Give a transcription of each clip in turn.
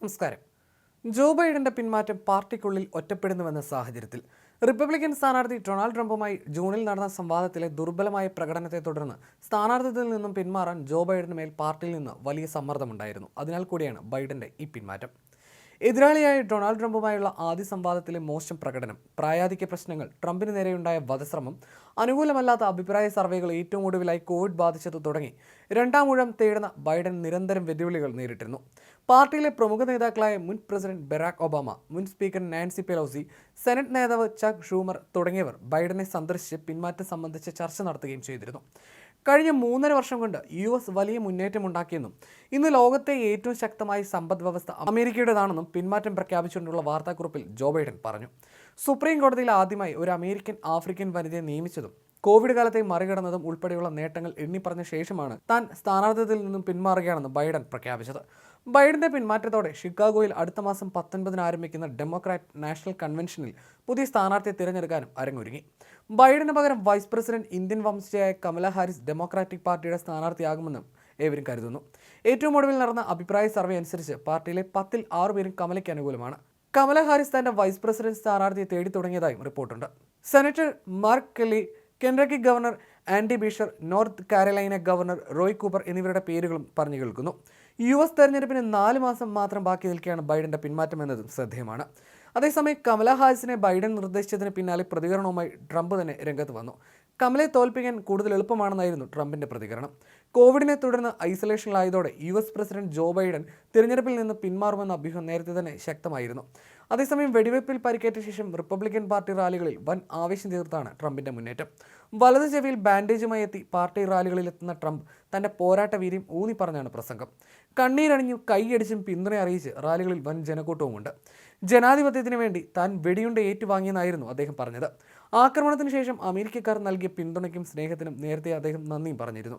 നമസ്കാരം. ജോ ബൈഡന്റെ പിന്മാറ്റം പാർട്ടിക്കുള്ളിൽ ഒറ്റപ്പെടുന്നുവെന്ന സാഹചര്യത്തിൽ റിപ്പബ്ലിക്കൻ സ്ഥാനാർത്ഥി ഡൊണാൾഡ് ട്രംപുമായി ജൂണിൽ നടന്ന സംവാദത്തിലെ ദുർബലമായ പ്രകടനത്തെ തുടർന്ന് സ്ഥാനാർത്ഥിത്വത്തിൽ നിന്നും പിന്മാറാൻ ജോ ബൈഡന് മേൽ പാർട്ടിയിൽ നിന്ന് വലിയ സമ്മർദ്ദമുണ്ടായിരുന്നു. അതിനാൽ കൂടിയാണ് ബൈഡന്റെ ഈ പിന്മാറ്റം. എതിരാളിയായ ഡൊണാൾഡ് ട്രംപുമായുള്ള ആദ്യ സംവാദത്തിലെ മോശം പ്രകടനം പ്രായാധിക്യ പ്രശ്നങ്ങൾ ട്രംപിന് നേരെയുണ്ടായ വധശ്രമം അനുകൂലമല്ലാത്ത അഭിപ്രായ സർവേകൾ ഏറ്റവും ഒടുവിലായി കോവിഡ് ബാധിച്ചത് തുടങ്ങി. രണ്ടാം ഊഴം തേടുന്ന ബൈഡൻ നിരന്തരം വെല്ലുവിളികൾ നേരിട്ടിരുന്നു. പാർട്ടിയിലെ പ്രമുഖ നേതാക്കളായ മുൻ പ്രസിഡന്റ് ബരാക് ഒബാമ മുൻ സ്പീക്കർ നാൻസി പെലോസി സെനറ്റ് നേതാവ് ചക് ഷൂമർ തുടങ്ങിയവർ ബൈഡനെ സന്ദർശിച്ച് പിന്മാറ്റം സംബന്ധിച്ച് ചർച്ച നടത്തുകയും ചെയ്തിരുന്നു. കഴിഞ്ഞ മൂന്നര വർഷം കൊണ്ട് യു എസ് വലിയ മുന്നേറ്റമുണ്ടാക്കിയെന്നും ഇന്ന് ലോകത്തെ ഏറ്റവും ശക്തമായ സമ്പദ് വ്യവസ്ഥ അമേരിക്കയുടേതാണെന്നും പിന്മാറ്റം പ്രഖ്യാപിച്ചുകൊണ്ടുള്ള വാർത്താക്കുറിപ്പിൽ ജോ ബൈഡൻ പറഞ്ഞു. സുപ്രീം കോടതിയിൽ ആദ്യമായി ഒരു അമേരിക്കൻ ആഫ്രിക്കൻ വനിതയെ നിയമിച്ചതും കോവിഡ് കാലത്തെ മറികടന്നതും ഉൾപ്പെടെയുള്ള നേട്ടങ്ങൾ എണ്ണിപ്പറഞ്ഞ ശേഷമാണ് താൻ സ്ഥാനാർത്ഥിത്വത്തിൽ നിന്നും പിന്മാറുകയാണെന്ന് ബൈഡൻ പ്രഖ്യാപിച്ചത്. ബൈഡന്റെ പിന്മാറ്റത്തോടെ ഷിക്കാഗോയിൽ അടുത്ത മാസം പത്തൊൻപതിന് ആരംഭിക്കുന്ന ഡെമോക്രാറ്റ് നാഷണൽ കൺവെൻഷനിൽ പുതിയ സ്ഥാനാർത്ഥിയെ തിരഞ്ഞെടുക്കാനും അരങ്ങൊരുങ്ങി. ബൈഡന് പകരം വൈസ് പ്രസിഡന്റ് ഇന്ത്യൻ വംശജയായ കമല ഹാരിസ് ഡെമോക്രാറ്റിക് പാർട്ടിയുടെ സ്ഥാനാർത്ഥിയാകുമെന്നും ഏവരും കരുതുന്നു. ഏറ്റവും ഒടുവിൽ നടന്ന അഭിപ്രായ സർവേ അനുസരിച്ച് പാർട്ടിയിലെ പത്തിൽ ആറുപേരും കമലയ്ക്ക് അനുകൂലമാണ്. കമല ഹാരിസ് തന്റെ വൈസ് പ്രസിഡന്റ് സ്ഥാനാർത്ഥിയെ തേടി തുടങ്ങിയതായും റിപ്പോർട്ടുണ്ട്. Senator Mark Kelly Kentucky governor Andy Beshear North Carolina governor Roy Cooper എന്നിവരുടെ പേരുകളും പറഞ്ഞു കേൾക്കുന്നു. യു എസ് തെരഞ്ഞെടുപ്പിന് നാല് മാസം മാത്രം ബാക്കി നിൽക്കുകയാണ് ബൈഡന്റെ പിന്മാറ്റം എന്നതും ശ്രദ്ധേയമാണ്. അതേസമയം കമല ഹാരിസിനെ ബൈഡൻ നിർദ്ദേശിച്ചതിന് പിന്നാലെ പ്രതികരണവുമായി ട്രംപ് തന്നെ രംഗത്ത് വന്നു. കമലയെ തോൽപ്പിക്കാൻ കൂടുതൽ എളുപ്പമാണെന്നായിരുന്നു ട്രംപിന്റെ പ്രതികരണം. കോവിഡിനെ തുടർന്ന് ഐസൊലേഷനിലായതോടെ U S president Joe Biden തിരഞ്ഞെടുപ്പിൽ നിന്ന് പിന്മാറുമെന്ന അഭ്യൂഹം നേരത്തെ തന്നെ ശക്തമായിരുന്നു. അതേസമയം വെടിവയ്പിൽ പരിക്കേറ്റ ശേഷം റിപ്പബ്ലിക്കൻ പാർട്ടി റാലികളിൽ വൻ ആവേശം തീർത്താണ് ട്രംപിന്റെ മുന്നേറ്റം. വലത് ചെവിയിൽ ബാൻഡേജുമായി എത്തി പാർട്ടി റാലികളിൽ എത്തുന്ന ട്രംപ് തന്റെ പോരാട്ട വീര്യം ഊന്നി പറഞ്ഞാണ് പ്രസംഗം. കണ്ണീരണിഞ്ഞു കൈയടിച്ചും പിന്തുണ അറിയിച്ച് റാലികളിൽ വൻ ജനക്കൂട്ടവുമുണ്ട്. ജനാധിപത്യത്തിന് വേണ്ടി താൻ വെടിയുണ്ട ഏറ്റുവാങ്ങിയെന്നായിരുന്നു അദ്ദേഹം പറഞ്ഞത്. ആക്രമണത്തിന് ശേഷം അമേരിക്കക്കാർ നൽകിയ പിന്തുണയ്ക്കും സ്നേഹത്തിനും നേരത്തെ അദ്ദേഹം നന്ദിയും പറഞ്ഞിരുന്നു.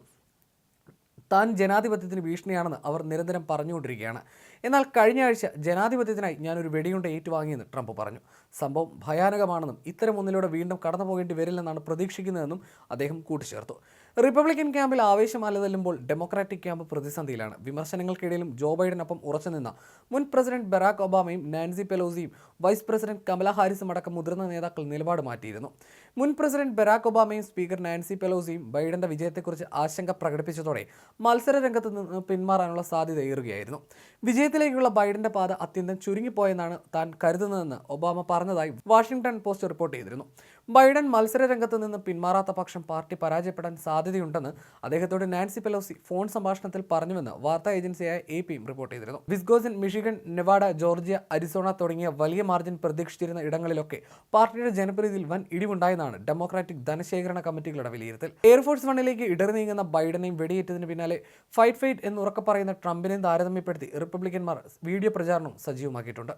താൻ ജനാധിപത്യത്തിന് ഭീഷണിയാണെന്ന് അവർ നിരന്തരം പറഞ്ഞുകൊണ്ടിരിക്കുകയാണ്. എന്നാൽ കഴിഞ്ഞ ആഴ്ച ജനാധിപത്യത്തിനായി ഞാനൊരു വെടിയുണ്ട ഏറ്റുവാങ്ങിയെന്ന് ട്രംപ് പറഞ്ഞു. സംഭവം ഭയാനകമാണെന്നും ഇത്തരം ഒന്നിലൂടെ വീണ്ടും കടന്നു പോകേണ്ടി വരില്ലെന്നാണ് പ്രതീക്ഷിക്കുന്നതെന്നും അദ്ദേഹം കൂട്ടിച്ചേർത്തു. റിപ്പബ്ലിക്കൻ ക്യാമ്പിൽ ആവേശം അലതല്ലുമ്പോൾ ഡെമോക്രാറ്റിക് ക്യാമ്പ് പ്രതിസന്ധിയിലാണ്. വിമർശനങ്ങൾക്കിടയിലും ജോ ബൈഡനൊപ്പം ഉറച്ചുനിന്ന മുൻ പ്രസിഡന്റ് ബറാക് ഒബാമയും നാൻസി പെലോസിയും വൈസ് പ്രസിഡന്റ് കമല ഹാരിസും അടക്കം മുതിർന്ന നേതാക്കൾ നിലപാട് മാറ്റിയിരുന്നു. മുൻ പ്രസിഡന്റ് ബരാക് ഒബാമയും സ്പീക്കർ നാൻസി പെലോസിയും ബൈഡന്റെ വിജയത്തെക്കുറിച്ച് ആശങ്ക പ്രകടിപ്പിച്ചതോടെ മത്സര രംഗത്ത് നിന്ന് പിന്മാറാനുള്ള സാധ്യത ഏറുകയായിരുന്നു. വിജയത്തിലേക്കുള്ള ബൈഡന്റെ പാത അത്യന്തം ചുരുങ്ങിപ്പോയെന്നാണ് താൻ കരുതുന്നതെന്ന് ഒബാമ പറഞ്ഞതായി വാഷിംഗ്ടൺ പോസ്റ്റ് റിപ്പോർട്ട് ചെയ്തിരുന്നു. ബൈഡൻ മത്സര രംഗത്ത് നിന്ന് പിന്മാറാത്ത പക്ഷം പാർട്ടി പരാജയപ്പെടാൻ സാധ്യതയുണ്ടെന്ന് അദ്ദേഹത്തോട് നാൻസി പെലോസി ഫോൺ സംഭാഷണത്തിൽ പറഞ്ഞുവെന്ന് വാർത്താ ഏജൻസിയായ എ പിയും റിപ്പോർട്ട് ചെയ്തിരുന്നു. Wisconsin Michigan Nevada Georgia Arizona തുടങ്ങിയ വലിയ മാർജിൻ പ്രതീക്ഷിച്ചിരുന്ന ഇടങ്ങളിലൊക്കെ പാർട്ടിയുടെ ജനപ്രീതിയിൽ വൻ ഇടിവുണ്ടായെന്നാണ് ഡെമോക്രാറ്റിക് ധനശേഖരണ കമ്മിറ്റികളുടെ വിലയിരുത്തൽ. എയർഫോഴ്സ് വണ്ണിലേക്ക് ഇടറി നീങ്ങുന്ന ബൈഡനെയും വെടിയേറ്റതിന് പിന്നാലെ ഫൈറ്റ് ഫൈറ്റ് എന്ന് ഉറക്കെ പറയുന്ന ട്രംപിനെയും താരതമ്യപ്പെടുത്തി റിപ്പബ്ലിക്കന്മാർ വീഡിയോ പ്രചാരണം സജീവമാക്കിയിട്ടുണ്ട്.